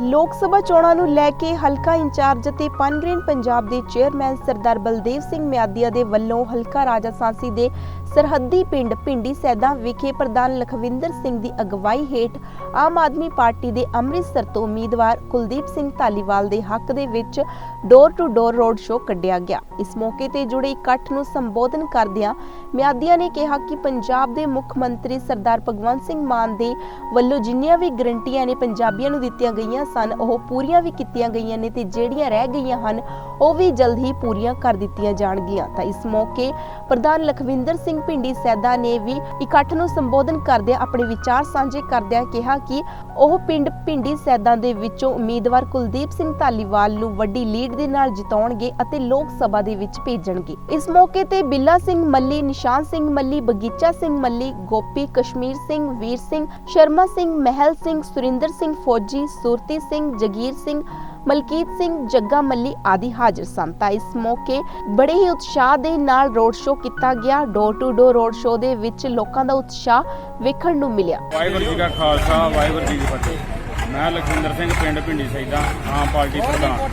ਲੋਕ ਸਭਾ ਚੋਣਾਂ ਨੂੰ ਲੈ ਕੇ ਹਲਕਾ ਇੰਚਾਰਜ ਅਤੇ ਪਨਗ੍ਰੀਨ ਪੰਜਾਬ ਦੇ ਚੇਅਰਮੈਨ ਸਰਦਾਰ ਬਲਦੇਵ ਸਿੰਘ ਮਿਆਦੀਆ ਦੇ ਵੱਲੋਂ ਹਲਕਾ ਰਾਜਾ ਸਾਂਸੀ ਦੇ ਸਰਹੱਦੀ ਪਿੰਡ ਪਿੰਡੀ ਸੈਦਾ ਵਿਖੇ ਪ੍ਰਧਾਨ ਲਖਵਿੰਦਰ ਸਿੰਘ ਦੀ ਅਗਵਾਈ ਹੇਠ ਆਮ ਆਦਮੀ ਪਾਰਟੀ ਦੇ ਅੰਮ੍ਰਿਤਸਰ ਤੋਂ ਉਮੀਦਵਾਰ ਕੁਲਦੀਪ ਸਿੰਘ ਧਾਲੀਵਾਲ ਦੇ ਹੱਕ ਦੇ ਵਿੱਚ door to door road show ਕੱਢਿਆ ਗਿਆ। ਇਸ ਮੌਕੇ ਤੇ ਜੁੜੇ ਇਕੱਠ ਨੂੰ ਸੰਬੋਧਨ ਕਰਦਿਆਂ ਮਿਆਦੀਆਂ ਨੇ ਕਿਹਾ ਕਿ ਪੰਜਾਬ ਦੇ ਮੁੱਖ ਮੰਤਰੀ ਸਰਦਾਰ ਭਗਵੰਤ ਸਿੰਘ ਮਾਨ ਦੇ ਵੱਲੋਂ ਜਿੰਨੀਆਂ ਵੀ ਗਰੰਟੀਆਂ ਨੇ ਪੰਜਾਬੀਆਂ ਨੂੰ ਦਿੱਤੀਆਂ ਗਈਆਂ ਸਨ, ਉਹ ਪੂਰੀਆਂ ਵੀ ਕੀਤੀਆਂ ਗਈਆਂ ਨੇ ਤੇ ਜਿਹੜੀਆਂ ਰਹਿ ਗਈਆਂ ਹਨ ਉਹ ਵੀ ਜਲਦ ਹੀ ਪੂਰੀਆਂ ਕਰ ਦਿੱਤੀਆਂ ਜਾਣਗੀਆਂ। ਤਾਂ ਇਸ ਮੌਕੇ ਪ੍ਰਧਾਨ ਲਖਵਿੰਦਰ ਸਿੰਘ ਪਿੰਡੀ ਸੈਦਾ ਨੇ ਵੀ ਇਕੱਠ ਨੂੰ ਸੰਬੋਧਨ ਕਰਦਿਆਂ ਆਪਣੇ ਵਿਚਾਰ ਸਾਂਝੇ ਕਰਦਿਆਂ ਕਿਹਾ ਕਿ ਉਹ ਪਿੰਡ ਪਿੰਡੀ ਸੈਦਾ ਦੇ ਵਿੱਚੋਂ ਉਮੀਦਵਾਰ ਕੁਲਦੀਪ ਸਿੰਘ ਧਾਲੀਵਾਲ ਨੂੰ ਵੱਡੀ ਲੀਡ ਦੇ ਨਾਲ ਜਿਤਾਉਣਗੇ ਅਤੇ ਲੋਕ ਸਭਾ ਦੇ ਵਿੱਚ ਭੇਜਣਗੇ। ਇਸ ਮੌਕੇ ਤੇ ਬਿੱਲਾ ਸਿੰਘ ਮੱਲੀ, ਨਿਸ਼ਾਨ ਸਿੰਘ ਮੱਲੀ, ਬਗੀਚਾ ਸਿੰਘ ਮੱਲੀ, ਗੋਪੀ ਕਸ਼ਮੀਰ ਸਿੰਘ, ਵੀਰ ਸਿੰਘ, ਸ਼ਰਮਾ ਸਿੰਘ, ਮਹਿਲ ਸਿੰਘ, ਸੁਰਿੰਦਰ ਸਿੰਘ ਫੌਜੀ, ਸੂਰਤੀ ਸਿੰਘ, ਜਗੀਰ ਸਿੰਘ ਮਲਕੀਤ ਸਿੰਘ ਜੱਗਾ ਮੱਲੀ ਆਦਿ ਹਾਜ਼ਰ ਸਨ। ਤਾਂ ਇਸ ਮੌਕੇ ਬੜੇ ਹੀ ਉਤਸ਼ਾਹ ਦੇ ਨਾਲ ਰੋਡ ਸ਼ੋਅ ਕੀਤਾ ਗਿਆ। Door to door road show ਦੇ ਵਿੱਚ ਲੋਕਾਂ ਦਾ ਉਤਸ਼ਾਹ ਵੇਖਣ ਨੂੰ ਮਿਲਿਆ। ਵਾਹਿਗੁਰੂ ਜੀ ਕਾ ਖਾਲਸਾ, ਵਾਹਿਗੁਰੂ ਜੀ ਕੀ ਫਤਿਹ। ਮੈਂ ਲਖਵਿੰਦਰ ਸਿੰਘ ਪਿੰਡ ਭਿੰਡੀ ਸੈਦਾ ਆਮ ਪਾਰਟੀ ਪ੍ਰਧਾਨ।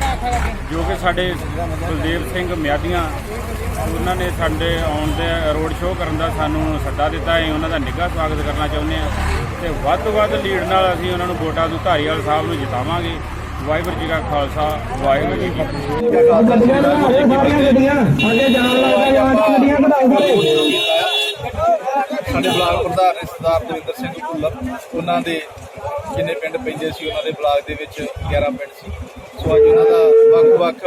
ਜੋ ਕਿ ਸਾਡੇ ਕੁਲਦੀਪ ਸਿੰਘ ਮਿਆਦੀਆਂ, ਉਹਨਾਂ ਨੇ ਸਾਡੇ ਆਉਣ ਦੇ ਰੋਡ ਸ਼ੋਅ ਕਰਨ ਦਾ ਸਾਨੂੰ ਸੱਦਾ ਦਿੱਤਾ। ਹੈ ਉਹਨਾਂ ਦਾ ਨਿੱਘਾ ਸਵਾਗਤ ਕਰਨਾ ਚਾਹੁੰਦੇ ਹਾਂ ਤੇ ਵੱਧ ਤੋਂ ਵੱਧ ਲੀਡ ਨਾਲ ਅਸੀਂ ਉਹਨਾਂ ਨੂੰ ਵੋਟਾਂ ਤੋਂ ਧਾਰੀਵਾਲ ਸਾਹਿਬ ਨੂੰ ਜਿਤਾਵਾਂਗੇ। ਵਾਹਿਗੁਰੂ ਜੀ ਕਾ ਖਾਲਸਾ, ਵਾਹਿਗੁਰੂ ਜੀ ਕੀ ਫਤਿਹ। ਸਾਡੇ ਬਲਾਕ ਪ੍ਰਧਾਨ ਨੇ ਸਰਦਾਰ ਦਵਿੰਦਰ ਸਿੰਘ ਭੁੱਲਰ, ਉਹਨਾਂ ਦੇ ਜਿੰਨੇ ਪਿੰਡ ਪੈਂਦੇ ਸੀ, ਉਹਨਾਂ ਦੇ ਬਲਾਕ ਦੇ ਵਿੱਚ 11 ਪਿੰਡ ਸੀ। ਸੋ ਅੱਜ ਉਹਨਾਂ ਦਾ ਵੱਖ-ਵੱਖ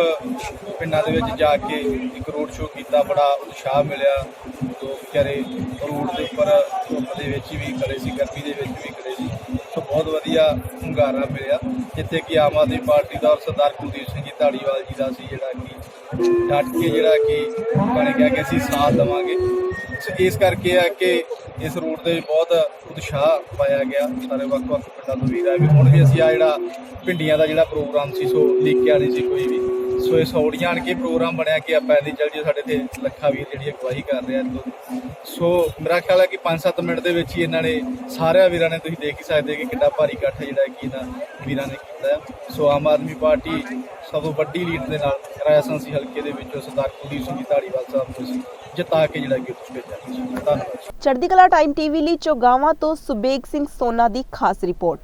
ਪਿੰਡਾਂ ਦੇ ਵਿੱਚ ਜਾ ਕੇ ਇੱਕ ਰੋਡ ਸ਼ੋਅ ਕੀਤਾ, ਬੜਾ ਉਤਸ਼ਾਹ ਮਿਲਿਆ। ਲੋਕ ਵਿਚਾਰੇ ਰੋਡ ਦੇ ਉੱਪਰ ਧੁੱਪ ਦੇ ਵਿੱਚ ਵੀ ਖੜੇ ਸੀ, ਗਰਮੀ ਦੇ ਵਿੱਚ ਵੀ ਖੜੇ ਸੀ। ਸੋ ਬਹੁਤ ਵਧੀਆ ਹੁੰਗਾਰਾ ਮਿਲਿਆ, ਜਿੱਥੇ ਕਿ ਆਮ ਆਦਮੀ ਪਾਰਟੀ ਦਾ ਔਰ ਸਰਦਾਰ ਕੁਲਦੀਪ ਸਿੰਘ ਜੀ ਧਾਲੀਵਾਲ ਜੀ ਦਾ ਸੀ ਜਿਹੜਾ ਕਿ ਡਟ ਕੇ ਜਿਹੜਾ ਕਿ ਉਹਨਾਂ ਨੇ ਕਿਹਾ ਕਿ ਅਸੀਂ ਸਾਥ ਦੇਵਾਂਗੇ। ਸੋ ਇਸ ਕਰਕੇ ਆ ਕਿ ਇਸ ਰੂਟ ਦੇ ਬਹੁਤ ਉਤਸ਼ਾਹ ਪਾਇਆ ਗਿਆ। ਸਾਰੇ ਵੱਖ-ਵੱਖ ਪਿੰਡਾਂ ਤੋਂ ਵੀਰ ਆਏ ਵੀ ਹੁਣ ਵੀ ਅਸੀਂ ਆ ਜਿਹੜਾ ਪਿੰਡੀਆਂ ਦਾ ਜਿਹੜਾ ਪ੍ਰੋਗਰਾਮ ਸੀ, ਸੋ ਲਿਖਿਆ ਨਹੀਂ ਸੀ ਕੋਈ ਵੀ। ਸੋ ਇਹ ਸੌੜ ਜਾਣ ਕੇ ਪ੍ਰੋਗਰਾਮ ਬਣਿਆ ਕਿ ਆਪਾਂ ਇਹਦੀ ਚੱਲ ਜੀ ਸਾਡੇ ਤੇ ਲੱਖਾ ਵੀਰ ਜਿਹੜੀ ਅਗਵਾਈ ਕਰ ਰਿਹਾ ਤੋਂ ਸੋ ਮੇਰਾ ਖਿਆਲ ਹੈ ਕਿ 5-7 ਮਿੰਟ ਦੇ ਵਿੱਚ ਹੀ ਇਹਨਾਂ ਨੇ ਸਾਰਿਆਂ ਵੀਰਾਂ ਨੇ ਤੁਸੀਂ ਦੇਖ ਹੀ ਸਕਦੇ ਕਿ ਕਿੰਨਾ ਭਾਰੀ ਇਕੱਠ ਜਿਹੜਾ ਕਿ ਇਹਨਾਂ ਵੀਰਾਂ ਨੇ ਕੀਤਾ ਹੈ। ਸੋ ਆਮ ਆਦਮੀ ਪਾਰਟੀ ਸਭ ਤੋਂ ਵੱਡੀ ਲੀਡ ਦੇ ਨਾਲ ਰਾਜਾ ਸੰਸੀ ਹਲਕੇ ਦੇ ਵਿੱਚੋਂ ਸਰਦਾਰ ਕੁਲਦੀਪ ਸਿੰਘ ਜੀ ਧਾਲੀਵਾਲ ਸਾਹਿਬ ਨੂੰ ਅਸੀਂ ਜਿਤਾ ਕੇ ਜਿਹੜਾ ਕਿ ਉੱਥੇ ਭੇਜਿਆ ਧੰਨਵਾਦ। ਚੜ੍ਹਦੀ ਕਲਾ ਟਾਈਮ ਟੀਵੀ ਲਈ ਚੋਗਾਵਾਂ ਤੋਂ ਸੁਬੇਗ ਸਿੰਘ ਸੋਨਾ ਦੀ ਖਾਸ ਰਿਪੋਰਟ।